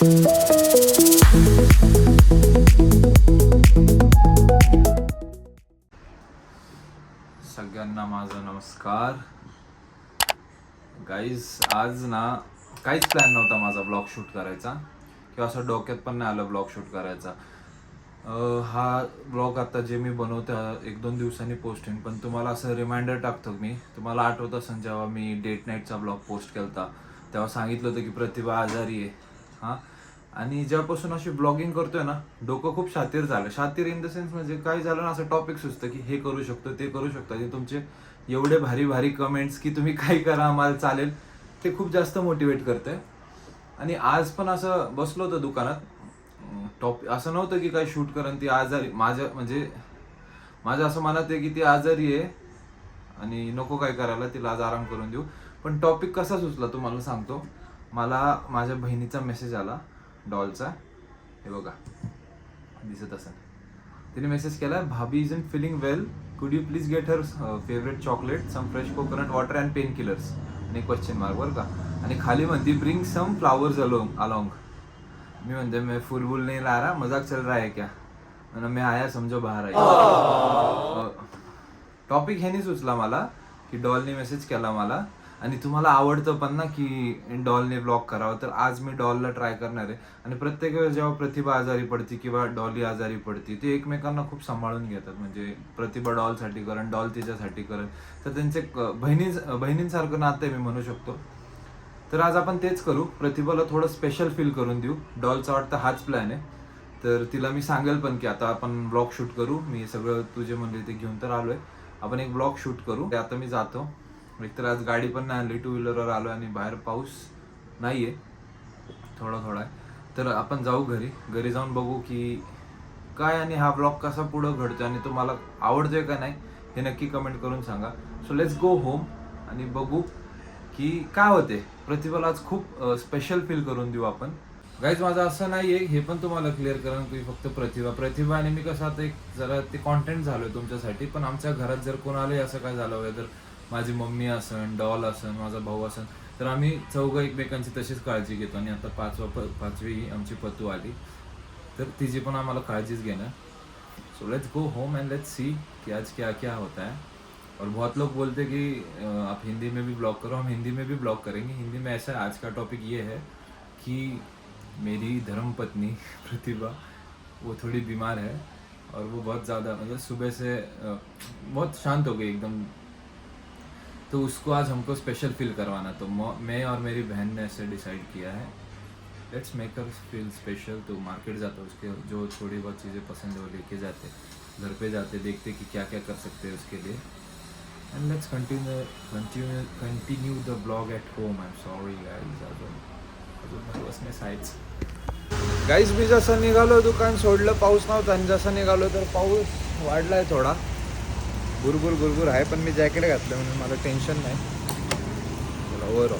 सगळ्यांना माझा नमस्कार. गाईज आज ना काहीच प्लॅन नव्हता माझा ब्लॉग शूट करायचा. किंवा असं डोक्यात पण नाही आलं ब्लॉग शूट करायचा. हा ब्लॉग आता जे मी बनवतो एक दोन दिवसांनी पोस्ट पण तुम्हाला असं रिमाइंडर टाकतो मी. तुम्हाला आठवत असेल जेव्हा मी डेट नाईटचा ब्लॉग पोस्ट केला तेव्हा सांगितलं होतं की प्रतिभा आजारी आहे. हां? आणि जेव्हापासून अशी ब्लॉगिंग करतोय ना डोकं खूप शातीर झालं. शातीर इन द सेन्स म्हणजे काय झालं ना असं टॉपिक सुचतं की हे करू शकतो ते करू शकतो. जे तुमचे एवढे भारी भारी कमेंट्स की तुम्ही काय करा आम्हाला चालेल ते खूप जास्त मोटिवेट करते आणि आज पण असं बसलो होतं दुकानात. टॉपिक असं नव्हतं की काय शूट करण ती आजारी माझ्या म्हणजे माझं असं मनात आहे की ती आजारी आहे. आणि नको काय करायला तिला आज आराम करून देऊ. पण टॉपिक कसा सुचला तुम्हाला सांगतो. मला माझ्या बहिणीचा मेसेज आला. डॉलचा. हे बघा. दिसत असेल. तिने मेसेज केला bhabhi is in feeling well could you please get her favourite chocolate some fresh coconut water and pain killers आणि क्वेश्चन मार्क बरं का. आणि खाली म्हणती bring some flowers along along मी म्हणते मैं फुल बुल नहीं ला रहा मजाक चल रहा है क्या? मैं आया समझो बाहर आया. टॉपिक ह्यानी सुचला मला की डॉलने मेसेज केला मला आणि तुम्हाला आवडतं पण ना की डॉलने ब्लॉग करावं तर आज मी डॉलला ट्राय करणार आहे. आणि प्रत्येक वेळेस जेव्हा प्रतिभा आजारी पडते किंवा डॉली आजारी पडते ते एकमेकांना खूप सांभाळून घेतात. म्हणजे प्रतिभा डॉलसाठी करण डॉल तिच्यासाठी करण. तर त्यांचे बहिणी बहिणींसारखं नातं आहे मी म्हणू शकतो. तर आज आपण तेच करू. प्रतिभाला थोडं स्पेशल फील करून देऊ. डॉलचा वाटतं हाच प्लॅन आहे. तर तिला मी सांगेल पण की आता आपण ब्लॉग शूट करू. मी सगळं तुझे म्हणले ते घेऊन तर आलो आहे आपण एक ब्लॉग शूट करू. ते आता मी जातो. एकतर आज गाडी पण नाही आली टू व्हीलरवर आलो आणि बाहेर पाऊस नाही आहे थोडा थोडा आहे. तर आपण जाऊ घरी. घरी जाऊन बघू की काय आणि हा ब्लॉग कसा पुढं घडतो आणि तुम्हाला आवडतोय का नाही हे नक्की कमेंट करून सांगा. सो लेट्स गो होम आणि बघू की काय होते. प्रतिभाला आज खूप स्पेशल फील करून देऊ आपण. गाईज माझं असं नाही आहे हे पण तुम्हाला क्लिअर करा की फक्त प्रतिभा. प्रतिभा आणि मी कसं आता एक जरा ते कॉन्टेंट झालो आहे तुमच्यासाठी पण आमच्या घरात जर कोणालाही असं काय झालं तर माझी मम्मी असन, डॉल असन, माझा भाऊ असन, तर आम्ही चौघं एकमेकांची तशीच काळजी घेतो आणि आता पाचवा प, पाचवी आमची पतू आली. तर तिची पण आम्हाला काळजीच घेणं so let's go home and let's see कि आज क्या क्या होता है और बहुत लोग बोलते कि आप हिंदी में भी ब्लॉग करो, हम हिंदी में भी ब्लॉग करेंगे. हिंदी में ऐसा आज का टॉपिक ये है कि मेरी धर्मपत्नी प्रतिभा, वो थोड़ी बीमार है और वो बहुत ज़्यादा मतलब सुबह से बहुत शांत हो गई, एकदम तो उसको आज हमको स्पेशल फील करवाना। तो मैं और मेरी बहन ने ऐसे डिसाइड किया है। लेट्स मेक कर फील स्पेशल तो मार्केट जाता उसके जो थोड़ी बहुत चीज़ें पसंद है वो लेके जाते घर पे जाते देखते कि क्या क्या कर सकते हैं उसके लिए। And let's continue continue continue the blog at home I am sorry guys अजून अजून नर्वसनेस आहेच गाईज मी जसं निघालो दुकान सोडलं पाऊस नव्हता. आणि जसं निघालो तर पाऊस वाढलाय थोडा. गुरगुर गुरगुर आहे पण मी जॅकेट घातलं म्हणून मला टेन्शन नाही. चला वर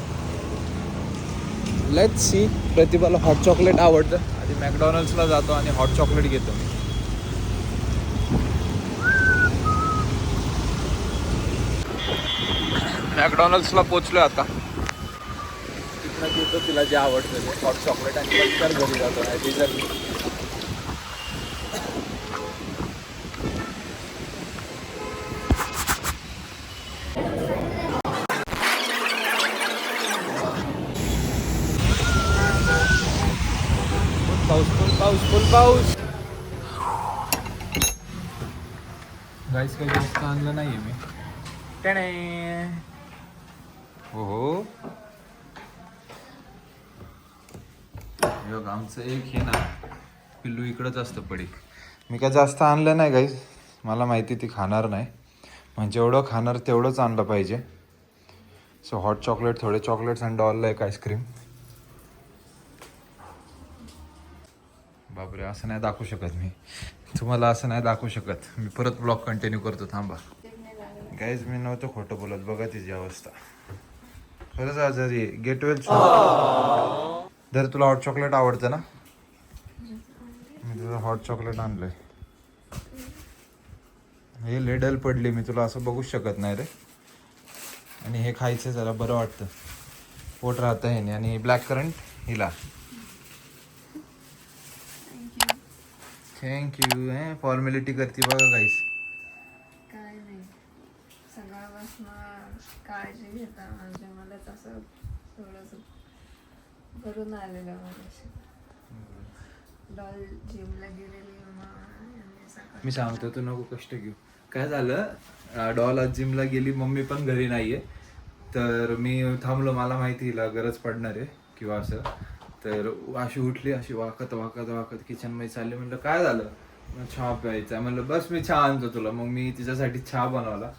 लेट सी प्रतिभाला हॉट चॉकलेट आवडतं. आधी मॅकडॉनल्ड्सला जातो आणि हॉट चॉकलेट घेतो. मी मॅकडॉनल्ड्सला पोचलोय आता. तिथनं घेतो तिला जे आवडतं ते हॉट चॉकलेट आणि नंतर घरी जातो. नाही डिझेल पाऊस फुल पाऊस फुल पाऊस गाईस काही जास्त आणलं नाहीये मी. टणे. हो हो आमचं एक हे ना पिल्लू इकडंच असतं पडी. मी काय जास्त आणलं नाही गाईस मला माहिती ती खाणार नाही. म्हणजे जेवढं खाणार तेवढंच आणलं पाहिजे. सो हॉट चॉकलेट थोडे चॉकलेट्स आणि डॉलला एक आईस्क्रीम बापरे असं नाही दाखवू शकत मी. तुम्हाला असं नाही दाखवू शकत. मी परत ब्लॉग कंटिन्यू करतो थांबा. गाईज मी नव्हतं खोटं बोलत. बघा तिची अवस्था. खरंच आजारी आहे. गेट वेल जर तुला हॉट चॉकलेट आवडतं ना? मी तुला हॉट चॉकलेट आणलंय. हे लेडल पडली मी. तुला असं बघूच शकत नाही रे. आणि हे खायचं जरा बरं वाटतं. पोट राहतं ह्याने आणि ब्लॅक करंट हिला. थँक्यू फॉर्मॅलिटी करते बघा गाईस काय नाही. सकाळपासून काळजी घेता म्हणजे असं थोडस भरून आलेलं माझ्याशी. डॉल जिमला गेलेली मग आणि सकाळी मी सांगतो तू नको कष्ट घेऊ. काय झालं? डॉल आज जिमला गेली मम्मी पण घरी नाहीये. तर मी थांबलो मला माहिती हिला गरज पडणार आहे किंवा असं. तर अशी उठली अशी वाकत वाकत वाकत किचनमध्ये चालली. म्हणलं काय झालं? चहा प्यायचा. म्हणलं बस मी चहा आणतो तुला. मग मी तिच्यासाठी चहा बनवला.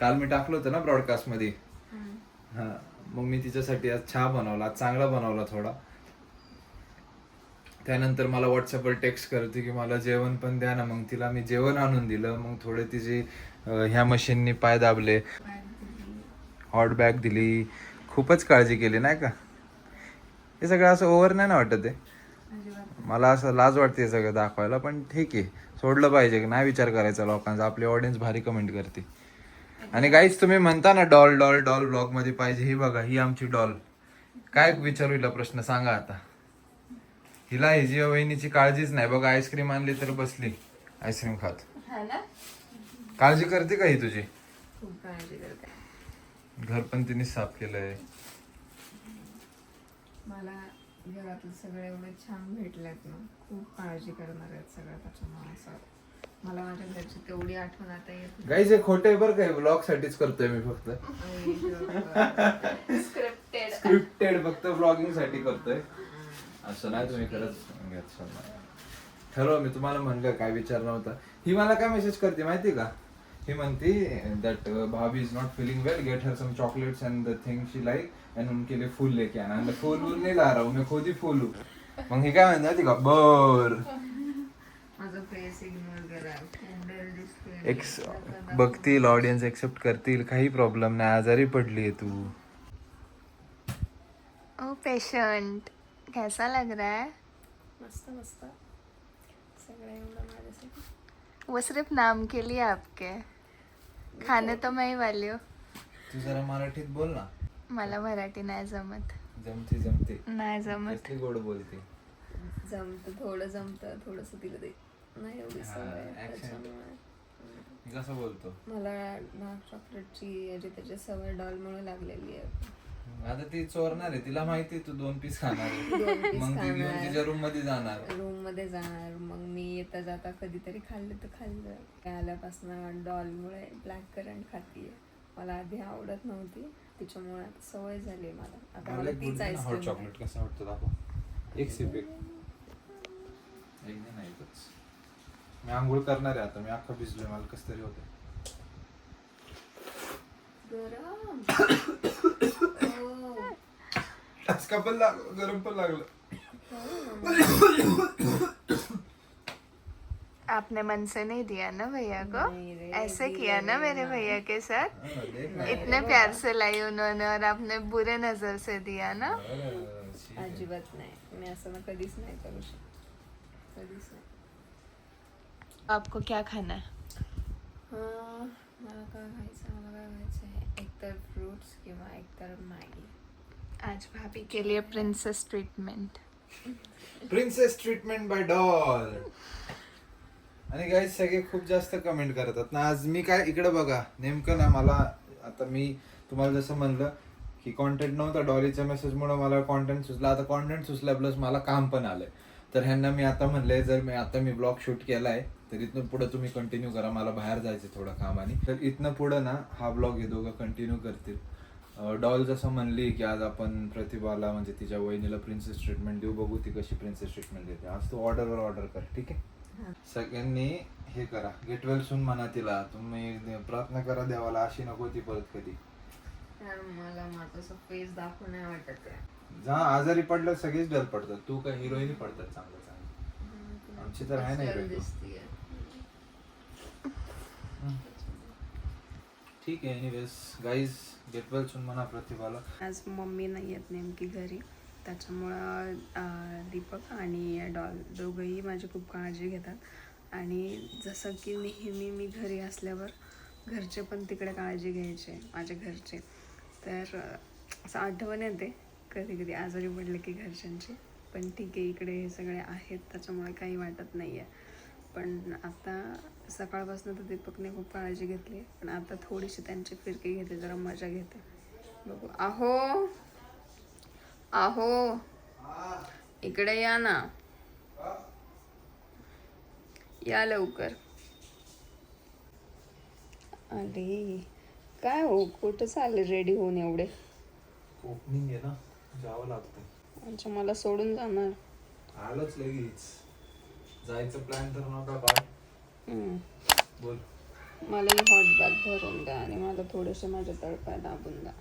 काल मी टाकलं होतं ना ब्रॉडकास्टमध्ये हम्म. हा. मग मी तिच्यासाठी आज चहा बनवला. आज चांगला बनवला थोडा. त्यानंतर मला व्हॉट्सअपवर टेक्स्ट करते की मला जेवण पण द्या ना. मग तिला मी जेवण आणून दिलं. मग थोडे तिचे ह्या मशीननी पाय दाबले. हॉट बॅग दिली. खूपच काळजी केली नाही का? हे सगळं असं ओव्हर नाही ना वाटत आहे अजिबात मला असं लाज वाटते हे सगळं दाखवायला पण ठीक आहे. सोडलं पाहिजे नाही विचार करायचा लोकांचा. आपली ऑडियन्स भारी कमेंट करते. आणि गाईच तुम्ही म्हणता ना डॉल डॉल डॉल ब्लॉगमध्ये पाहिजे. ही बघा ही आमची डॉल काय विचारू हिला प्रश्न? सांगा आता. हिला हिची वहिनीची काळजीच नाही. बघा आईस्क्रीम आणली तर बसली. आईस्क्रीम खात. काळजी करते का ही तुझी? घर पण तिने साफ केलंय. मला घरातले सगळे एवढे छान भेटलेत ना खूप काळजी करणार आहेत सगळं त्याच्यामुळे असं. मला माझ्या घरची तेवढी आठवण आता येत गाईज हे खोटे बरं काय ब्लॉग साठीच करतोय मी फक्त. स्क्रिप्टेड स्क्रिप्टेड फक्त ब्लॉगिंगसाठी करतोय. असं नाही तुम्ही खरंच घेत. ठरव मी तुम्हाला म्हणलं काय विचार नव्हता ही मला काय मेसेज करते माहिती का? ही म्हणती that bhabhi is not feeling well get her some chocolates and the thing she like and उनके लिए फूल लेके आना. आणि फूल वूल नाही ला रहा हूं, मैं खुद ही फूल हूं. मग ही काय म्हणते माहिती का? बर. माझं फेस इग्नोर करा कुंडल दिसतोय एक्स बघतील ऑडियन्स एक्सेप्ट करतील काही प्रॉब्लेम नाही आजारी पडली आहे तू. ओ पेशेंट कैसा लग रहा है? मस्त मस्त. सगळं एवढं माझ्यासाठी. वो सिर्फ नाम के लिए आपके। खाने तो मैं ही वाली हूँ। तू जरा मराठीत बोल ना। मला मराठी नाही जमत। जमते जमते। नाही जमत। कसली गोड बोलते? जमत थोडं जमत थोडस तिला ते नाही एवढी हा, सवय accent. त्याच्यामुळे. मी कसं बोलतो? मला डार्क चॉकलेटची याची त्याची सवय डॉलमुळे लागलेली आहे. आता ती चोरणार आहे तिला माहिती आहे तू दोन पीस खाणार आहे. दोन piece मग ती घेऊन खाणार. तिच्या रूममध्ये जाणार. रूममध्ये जाणार. मग मी येता जाता कधीतरी खाल्लं तर खाल्लं. आल्यापासून डॉलमुळे ब्लॅक करंट खातीये. मला आधी आवडत नव्हती. त्याच्यामुळे आता सवय झाली मला. आता मला तीच हॉट आईस्क्रीम चॉकलेट कसं वाटतं दाखव. एक सिप एक. एक नाही एकच. मी आंघोळ करणार आहे आता. मी अख्खा भिजलोय. मला कस तरी होतं गरम. टचका पण लागलं गरम पण लागलं आपने मन से नहीं दिया ना भैया को? ऐसे किया ना मेरे भैया के साथ? हा. इतने प्यार से लाई उन्होंने और आपने बुरे नज़र से दिया ना. अजिबात नाही। मी असं ना कधीच नाही करू शकत कधीच नाही। आपको क्या खाना है? अं, मला काय खायचं मला काय खायचं आहे एकतर फ्रुट्स किंवा एकतर मॅगी। आज भाभी के लिए princess treatment princess treatment by doll आणि काय सगळे खूप जास्त कमेंट करतात. ना आज मी काय इकडे बघा नेमकं ना मला आता मी तुम्हाला जसं म्हणलं की कॉन्टेंट नव्हता डॉलीच्या मेसेजमुळे मला कॉन्टेंट सुचला. आता कॉन्टेंट सुचला प्लस मला काम पण आलंय. तर ह्यांना मी आता म्हणलंय जर मी आता मी ब्लॉग शूट केलाय तर इथनं पुढे तुम्ही कंटिन्यू करा. मला बाहेर जायचं थोडं कामाने. तर इथनं पुढं ना हा ब्लॉग हे दोघं कंटिन्यू करतील. डॉल जसं म्हणली की आज आपण प्रतिभाला म्हणजे तिच्या वहिनीला प्रिन्सेस ट्रीटमेंट देऊ बघू ती कशी प्रिन्सेस ट्रीटमेंट देते. आज तू ऑर्डरवर ऑर्डर कर ठीक आहे? सगळ्यांनी हे करा. गेट वेल सून म्हणा तिला. तुम्ही प्रार्थना करा देवाला अशी नको ती परत कधी. मला माझं असं फेस दाखवू नाही वाटत आहे. जा आजारी पडलं सगळेच डर पडतात. तू काय हिरोईन पडतात चांगलं चांगलं? आमची तर आहे ना. दिसतीये. ठीक आहे. Anyways guys get well soon म्हणा प्रतिभाला. आज मम्मी नाही आहेत नेमकी घरी. त्याच्यामुळं दीपक आणि डॉल दोघंही माझी खूप काळजी घेतात. आणि जसं की नेहमी मी घरी असल्यावर घरचे पण तिकडे काळजी घ्यायचे माझ्या घरचे. तर असं आठवण येते. कधी कधी आजारी पडले की घरच्यांची. पण ठीक आहे इकडे हे सगळे आहेत. त्याच्यामुळे काही वाटत नाही आहे पण आता सकाळपासून तर दीपकने खूप काळजी घेतली पण आता थोडीशी त्यांची फिरकी घेते जरा मजा घेते. बघू. आहो! आहो! इकडे या ना. या लवकर. अरे काय हो? कुठं चालले रेडी होऊन एवढे? ओपनिंग आहे ना. जावं लागतं अच्छा मला सोडून जाणार. आलंच लगेच. जायचं प्लॅन तर नव्हता काय. बोल. मला ही हॉट बॅग भरून द्या आणि मला थोडेसे माझे तळपाय दाबून द्या.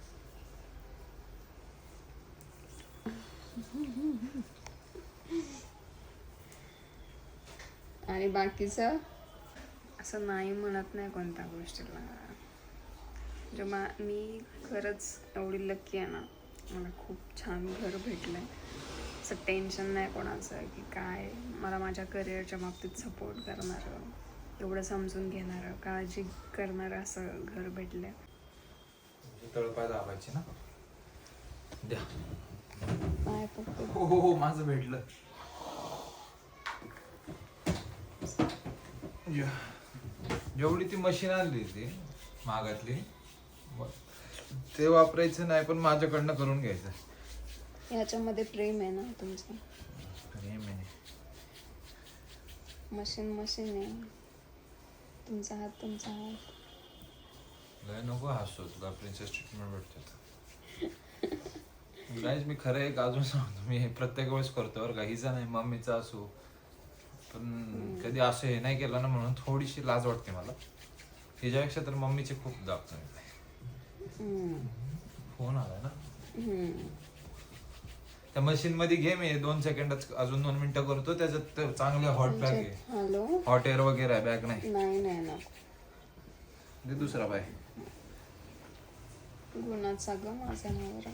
आणि बाकीचं? असं नाही म्हणत नाही कोणत्या गोष्टीला. म्हणजे मा मी खरंच एवढी लक्की आहे ना. मला खूप छान घर भेटलंय. असं टेन्शन नाही कोणाचं की काय. मला माझ्या करिअरच्या बाबतीत सपोर्ट करणारं. एवढं समजून घेणारं काळजी करणारं असं घर भेटलंय. तुझी तळपाय दाबायची ना? द्या. फक्त. हो हो हो माझं भेटलं. या. जेवढी ती मशीन आणली ती मागातली व- ते वापरायचं नाही पण माझ्याकडनं करून घ्यायचं. ह्याच्यामध्ये प्रेम आहे ना तुमचं? प्रेम आहे. मशीन मशीन आहे. तुमचा हात तुमचा हात. लय नको हसू तुला प्रिन्सेस ट्रीटमेंट भेटते गाईज मी खरं एक अजून सांगतो मी हे प्रत्येक वेळेस करतो बरं का. हिचा नाही मम्मीचा असो. पण कधी असं हे नाही केलं ना म्हणून थोडीशी लाज वाटते मला. हिच्यापेक्षा तर मम्मीचे खूप दाबतो मी. फोन आलाय ना. त्या मशीन मध्ये घे मी दोन सेकंदात अजून दोन मिनिटं करतो. त्याच्यात ते चांगले हॉट बॅग आहे. हॅलो? हॉट एअर वगैरे आहे बॅग नाही. नाही नाही नको दे दुसरा बाय. गुणाचा ग माझा नवरा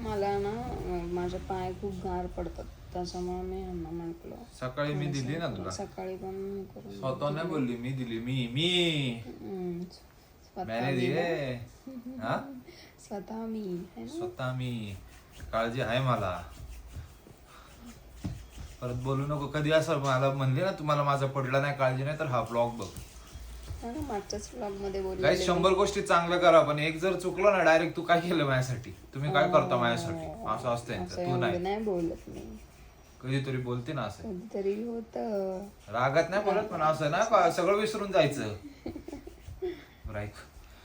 मला ना अं, माझे पाय खूप गार पडतात. त्याच्यामुळे मी यांना म्हटलं. सकाळी मी दिली ना तुला. सकाळी पण मी करून स्वतः नाही बोलली मी दिली. मी मी. हम्म. स्वतः मैंने हा? स्वतः मी है ना? स्वतः मी काळजी आहे मला. परत बोलू नको कधी असं मला म्हणले ना तुम्हाला माझा पडला नाही काळजी नाही तर हा ब्लॉग बघ. हा ना मागच्याच ब्लॉगमध्ये बोलले काही शंभर गोष्टी चांगलं करा पण एक जर चुकलं ना डायरेक्ट तू काय केलं माझ्यासाठी? तुम्ही काय करता माझ्यासाठी? असं असतं यांचं. तू नाही. नाही बोलत मी. कधीतरी बोलते ना असं. कधीतरी होत. रागात नाही बोलत पण असं ना का सगळं विसरून जायचं. बरं ऐक.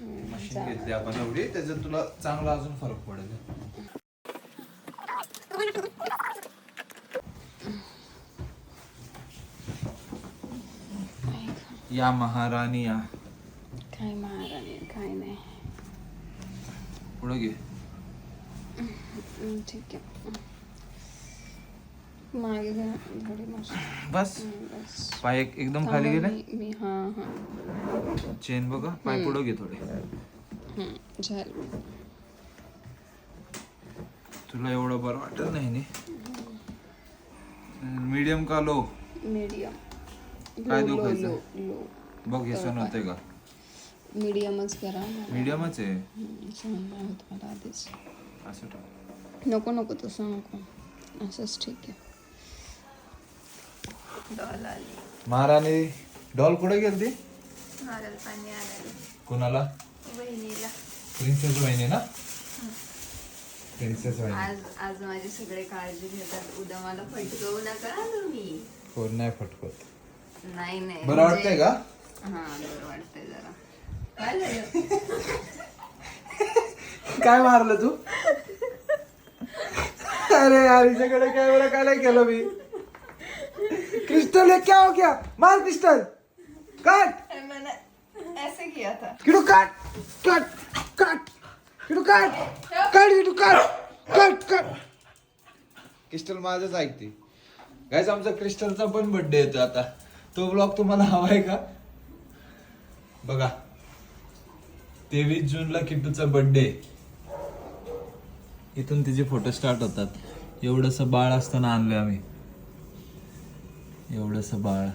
मशीन घेतली आपण एवढी त्याच्यात तुला चांगला अजून फरक पडेल. या महाराणी या. काय महाराणी काय नाही. पुढे घे. ठीक आहे. मागे घ्या बस. बस. पाय एक- एकदम खाली गेले? मी मी- हा हा. चेन बघा पाय पुढे घे थोडे. हम्म, झालं. तुला एवढं बरं वाटत नाही नी? मीडियम का लो मीडियम काय लो लो दुखायचं? लो लो बघ हे सण होते का? मीडियमच करा मला. मीडियमच आहे? हम्म, सहन नाही होत मला आधीच. असं टाक नको नको तसं नको. असंच ठीक आहे. डॉल आली महाराणी डॉल कुठे गेलती? माझ्याला पाणी आलं कुणाला? बहिणीला प्रिन्सेस वहिनी ना? प्रिन्सेस वहिनी. आज आज माझी सगळे काळजी घेतात. उद्या मला फटकवू नका तुम्ही. कोण नाही फटकत नाही नाही. बरं वाटतंय का? हा बरं वाटतंय जरा. काय झालं काय मारलं तू? अरे यार हिच्याकडे काय बरं काय नाही केलं मी? क्रिस्टल है क्या हो गया? मार क्रिस्टल। काट। मैंने ऐसे किया था। किडू काट। काट। काट। किडू काट। काट किडू काट। काट काट। क्रिस्टल माझंच ऐकते. गायच आमचा क्रिस्टलचा पण बर्थडे येतो आता. तो ब्लॉग तुम्हाला हवाय का? बघा. तेवीस जूनला किट्टूचा बर्थडे इथून तिचे फोटो स्टार्ट होतात. एवढस बाळ असताना आणलं आम्ही. एवढस बाळ.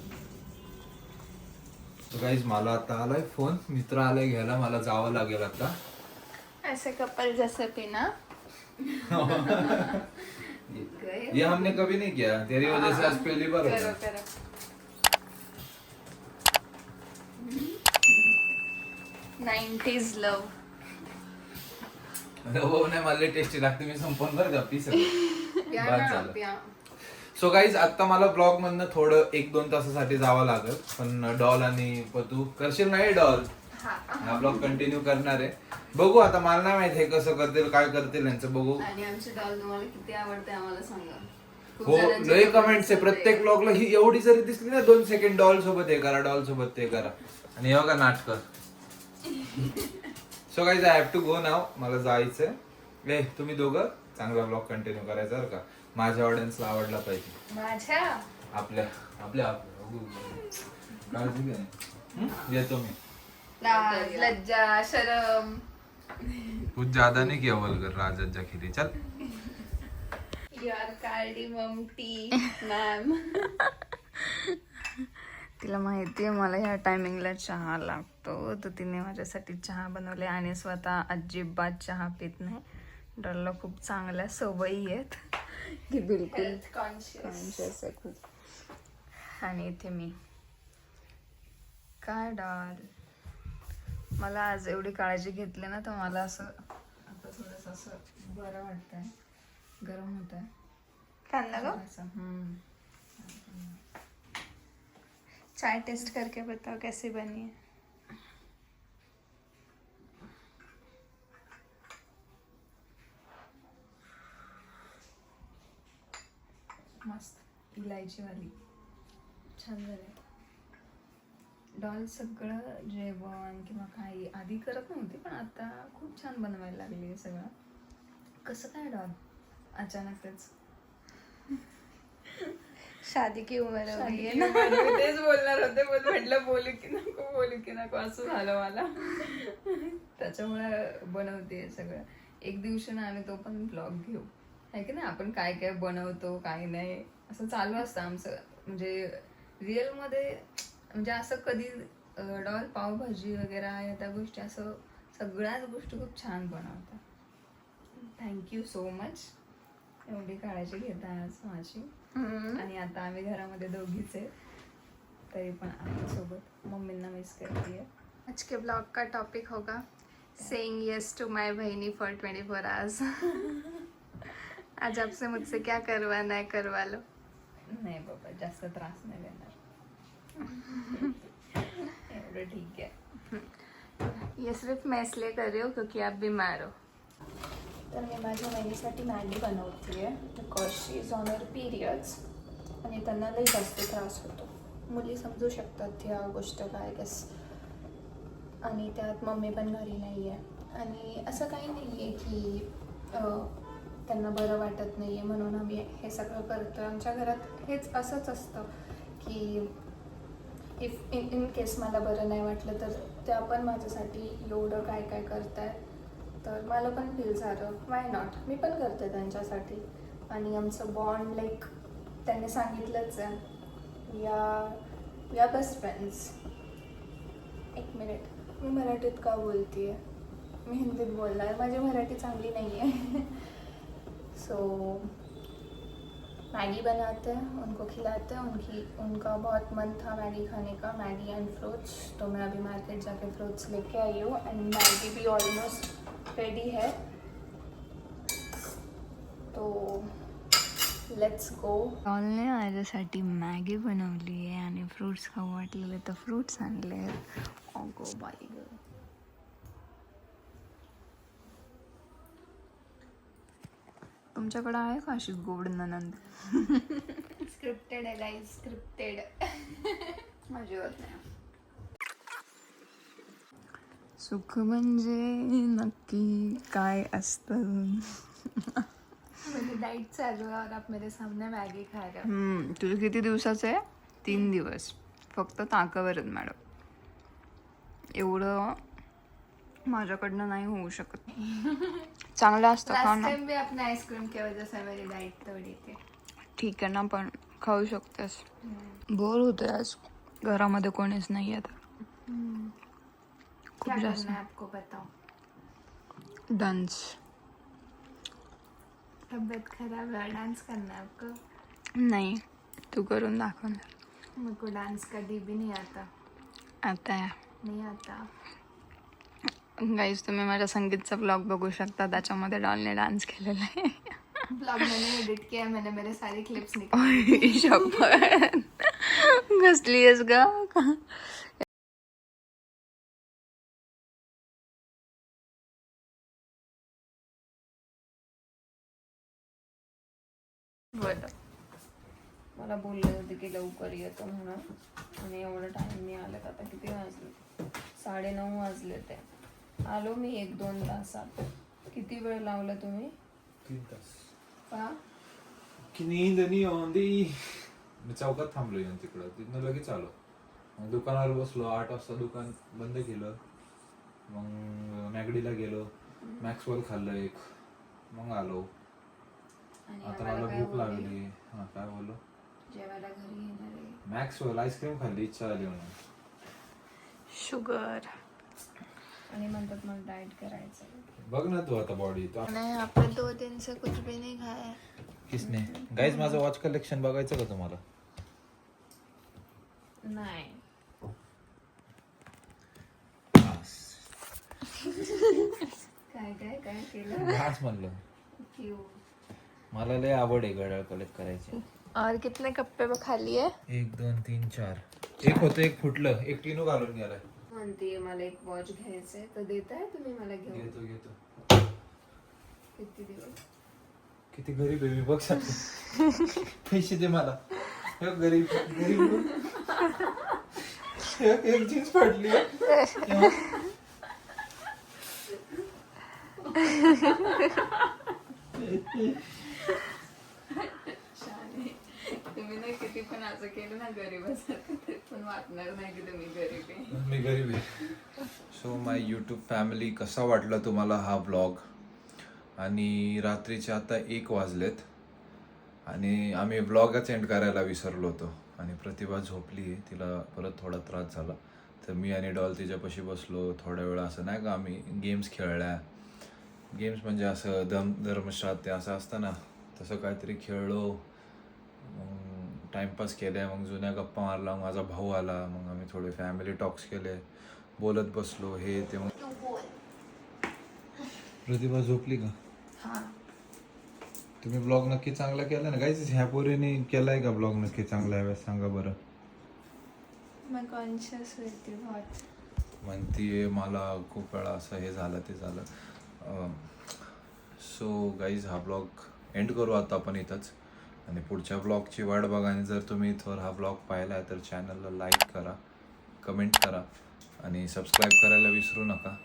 गाईज मला आता आलाय फोन मित्र आलाय घ्यायला. मला जावं लागेल आता. ऐसे कपल जैसे पिना गए ये हमने कभी नहीं किया. तेरी वजह से आज पहली बार करो होता. करो नाईन्टीज लव. अरे हो नाही मला टेस्टी लागते मी संपवून बरं का पीस प्या बाद ना झालं. प्या सो गाईज आता मला ब्लॉग मधनं थोडं एक दोन तासासाठी जावं लागेल. पण डॉल आणि पतू करशील नाही डॉल हा ब्लॉग कंटिन्यू करणार आहे. बघू आता मला नाही माहिती हे कसं करतील काय करतील यांचं. बघू. आणि आमची डॉल तुम्हाला किती आवडते आम्हाला सांगा. खूप हो लय कमेंट्स आहे. प्रत्येक ब्लॉगला ही एवढी जरी दिसली ना दोन सेकंड डॉल सोबत हे करा डॉल सोबत ते करा. आणि हे बघा नाटक. So guys I have to go now मला जायचंय. ए तुम्ही दोघं चांगला ब्लॉग कंटिन्यू करायचा का? माझ्या ऑडियन्सला आवडला पाहिजे. माझ्या? आपल्या आपल्या. काळजी घे. हं? येतो मी. लाज लज्जा शरम. कुछ ज्यादा नहीं किया वल्गर राजा खिरी. चल. यू आर काळडी ममटी मॅम तिला माहिती आहे मला ह्या टायमिंगला चहा लागतो. तर तिने माझ्यासाठी चहा बनवले आणि स्वतः अजिबात चहा पित नाही. डॉलला खूप चांगल्या सवयी आहेत. की बिलकुल कॉन्शियस आहे खूप. आणि इथे मी. काय डॉल? मला आज एवढी काळजी घेतली ना तर मला असं आता थोडंसं असं बरं वाटतंय. गरम होत आहे ग? हम्म. चाय टेस्ट करके बताओ कैसी बनी है? मस्त. इलायचीवाली छान झाले. डॉल सगळं जेवण किंवा काही आधी करत नव्हती पण आता खूप छान बनवायला लागली आहे सगळं. कसं काय डॉल? अचानकच शादी की उम्र हो गई है मी तेच बोलणार होते. पण म्हटलं बोलू की नको बोलू की नको. असं झालं मला. त्याच्यामुळे बनवते सगळं. एक दिवशी ना आम्ही तो पण ब्लॉग घेऊ. आहे की नाही? आपण काय काय बनवतो काय नाही? असं चालू असतं आमचं. म्हणजे रिअलमध्ये म्हणजे असं कधी डॉल पावभाजी वगैरे आहे त्या गोष्टी असं सगळ्याच गोष्टी खूप छान बनवतात. थँक्यू सो मच एवढी काळजी घेता आज माझी. आणि आता आम्ही घरामध्ये दोघीच आहे तरी पण आता सोबत मम्मींना मिस करते आज के ब्लॉग का टॉपिक होगा? Saying yes to my bahni for twenty four hours आज आपसे मुझसे क्या करवाना है करवा लो। नाही बाबा जास्त त्रास नाही देणार. एवढं ठीक आहे. ये सिर्फ मैं इसलिए कर रही हूँ क्योंकि आप बीमार हो। तर मी माझ्या बहिणीसाठी मॅगी बनवते आहे. Because she is on uh periods आणि त्यांना लई जास्त त्रास होतो. मुली समजू शकतात ह्या गोष्ट काय गेस आणि त्यात मम्मी पण घरी नाही आहे आणि असं काही नाही आहे की त्यांना बरं वाटत नाही आहे म्हणून आम्ही हे सगळं करतो आमच्या घरात हेच असंच असतं की इफ इन इन केस मला बरं नाही वाटलं तर त्या पण माझ्यासाठी एवढं काय काय करतायत तर मला पण फील झालं. वाय नॉट मी पण करते त्यांच्यासाठी. आणि आमचं बॉन्ड लाईक त्यांनी सांगितलंच आहे. या या बेस्ट फ्रेंड्स एक मिनिट मी मराठीत का बोलते आहे मी हिंदीत बोलणार. माझी मराठी चांगली नाही आहे सो मैगी बनाते हैं, उनको खिलाते हैं, उनकी, उनका बहुत मन था मैगी खाने का, मैगी एंड फ्रूट्स तो मैं अभी मार्केट जाके फ्रूट्स लेके आई हूँ एंड मैगी भी ऑलमोस्ट रेडी है. तो लेट्स गो डॉलने माझ्यासाठी मॅगी बनवली आहे आणि फ्रुट्स खाऊ वाटलेले तर फ्रुट्स आणले अगो बाई तुमच्याकडे आहे का अशी गोड ननंद. स्क्रिप्टेड आहे गाईज स्क्रिप्टेड माझी नाही. सुख म्हणजे नक्की काय असतं? मेरी डाइट चालू है और आप मेरे सामने मैगी खा रहे हो. हम्म, तुझं किती दिवसाचं आहे? तीन दिवस. फक्त ताकावरच मॅडम एवढं माझ्याकडनं नाही होऊ शकत. चांगलं असतं खा लास्ट ना. टाइम भी अपने आइसक्रीम की वजह से मेरी डाइट तोड़ी थी ठीक आहे ना पण खाऊ शकतेस. बोर होते आज. घरामध्ये कोणीच नाही आहे तर क्या खूप जास्त. करना है आपको बताओ? डान्स तबीयत खराब है डांस करना है आपको? नाही तू करून दाखवणार मेरे को डांस कभी भी नहीं आता. आता नहीं आता. गाईज तुम्ही माझ्या संगीतचा ब्लॉग बघू शकता. त्याच्यामध्ये डॉलने डान्स केलेला आहे. ब्लॉग मैंने एडिट किया मैंने मेरे सारे क्लिप्स निकाले. ओय, शपथ. कसली आहेस ग? बरं. मला बोलले होते की लवकर येतो म्हणून. आणि एवढं टाइम आलं आता किती वाजले? साडे नऊ वाजले ते आलो मी एक दोन तासात. किती वेळ लावला तुम्ही? तीन तास. का की नींद नाही आਉਂਦੀ मी चौकात थांबलो येऊन तिकडं. तिथनं लगेच आलो. मग दुकानावर बसलो. आठ वाजता दुकान बंद केलं. मग मॅगडीला गेलो. मॅक्सवेल खाल्लं एक. मग आलो. आणि आता आम्हाला मला काय भूक बोलली? लागली. हा काय बोललो? जेवायला घरी येणार आहे. मॅक्सवेल आईस्क्रीम खाल्ली. इच्छा आली म्हणून. शुगर. आणि म्हणतात मला डाएट करायचं. बघ ना तू आता बॉडी यहाँ पे दो दिन से कुछ भी नहीं खाया. है किसने? गाईज माझं वॉच कलेक्शन बघायचं का तुम्हाला? नाही. काय काय काय केलं? घास म्हणलं. क्यू. मला लय आवड आहे घड्याळ कलेक्ट करायची. और कितने कप्पे वो खा लिए एक दोन तीन चार. एक होतं एक फुटलं. एक टिनू घालून गेलाय. म्हणते मला एक वॉच घ्यायचंय तर देताय तुम्ही मला घेऊन? घेतो घेतो. किती दिवस? किती गरीब आहे मी बघ पैसे दे मला. हे गरीब गरीब लोक. एक एक जीन्स फाडली तुम्ही ना किती पण असं केलं ना गरीब तरी पण वाटणार नाही की तुम्ही गरीब आहे. मी गरीब आहे. सो माय यूट्यूब फॅमिली कसा वाटला तुम्हाला हा ब्लॉग आणि रात्रीचे आता एक वाजलेत. आणि आम्ही ब्लॉगच एंड करायला विसरलो होतो. आणि प्रतिभा झोपली आहे. तिला परत थोडा त्रास झाला. तर मी आणि डॉल तिच्यापाशी बसलो. थोड्या वेळ असं नाही का आम्ही गेम्स खेळल्या. गेम्स म्हणजे असं दम धर्मशात ते असं असतं ना. तसं काहीतरी खेळलो. मग टाइमपास केले मग जुन्या गप्पा मारला माझा भाऊ आला मग आम्ही थोडे फॅमिली टॉक्स केले बोलत बसलो हे ते मग प्रतिभा झोपली का? तुम्ही ब्लॉग नक्की चांगला केला ना? काहीच ह्या पोरीने केलाय का ब्लॉग नक्की चांगला? आहे सांगा बरं. मैं कॉन्शियस हुई थी बहुत. म्हणतीये मला खूप वेळा असं हे झालं ते झालं. सो गाईज हा ब्लॉग एंड करू आता आपण इथंच. आणि पुढच्या ब्लॉगची वाट बघा आणि जर तुम्ही इथवर हा ब्लॉग पाहिला आहे तर चॅनलला लाईक करा कमेंट करा आणि सबस्क्राईब करायला विसरू नका.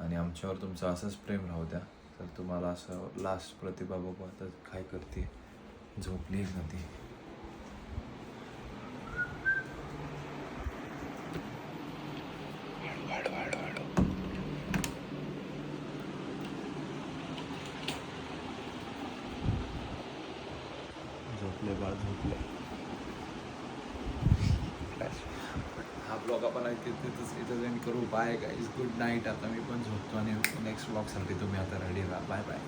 आणि आमच्यावर तुमचं असंच प्रेम राहू द्या. तर तुम्हाला असं लास्ट प्रतिभा बघू आता काय करते? झोपली आहे ती झोपले बाळ झोपले हा ब्लॉग आपण इथे तिथंच इथं एंड करू बाय गाईज गुड नाईट आता मी पण झोपतो आणि नेक्स्ट ब्लॉगसाठी तुम्ही आता रेडी राहा. Bye bye